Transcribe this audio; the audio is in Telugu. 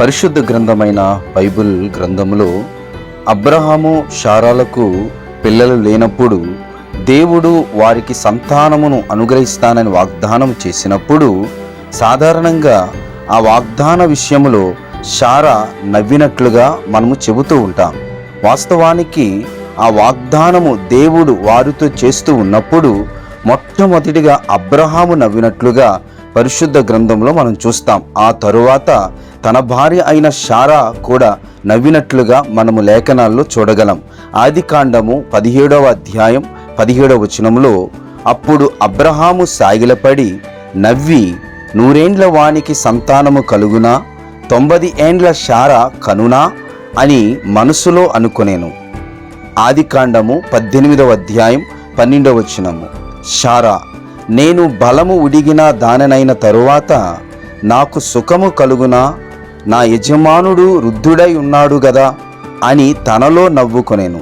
పరిశుద్ధ గ్రంథమైన బైబిల్ గ్రంథములో అబ్రహాము షారాలకు పిల్లలు లేనప్పుడు దేవుడు వారికి సంతానమును అనుగ్రహిస్తానని వాగ్దానం చేసినప్పుడు సాధారణంగా ఆ వాగ్దాన విషయంలో షారా నవ్వినట్లుగా మనము చెబుతూ ఉంటాం. వాస్తవానికి ఆ వాగ్దానము దేవుడు వారితో చేస్తూ ఉన్నప్పుడు మొట్టమొదటిగా అబ్రహాము నవ్వినట్లుగా పరిశుద్ధ గ్రంథంలో మనం చూస్తాం. ఆ తరువాత తన భార్య అయిన షారా కూడా నవ్వినట్లుగా మనము లేఖనాల్లో చూడగలం. ఆది కాండము పదిహేడవ అధ్యాయం పదిహేడవ వచనంలో అప్పుడు అబ్రహాము సాగిలపడి నవ్వి నూరేండ్ల వానికి సంతానము కలుగునా? తొంభది ఏండ్ల షారా కనునా? అని మనసులో అనుకునేను. ఆది కాండము పద్దెనిమిదవ అధ్యాయం పన్నెండవ వచనము. షారా నేను బలము ఉడిగిన దాననైన తరువాత నాకు సుఖము కలుగునా? నా యజమానుడు వృద్ధుడై ఉన్నాడు గదా అని తనలో నవ్వుకొనేను.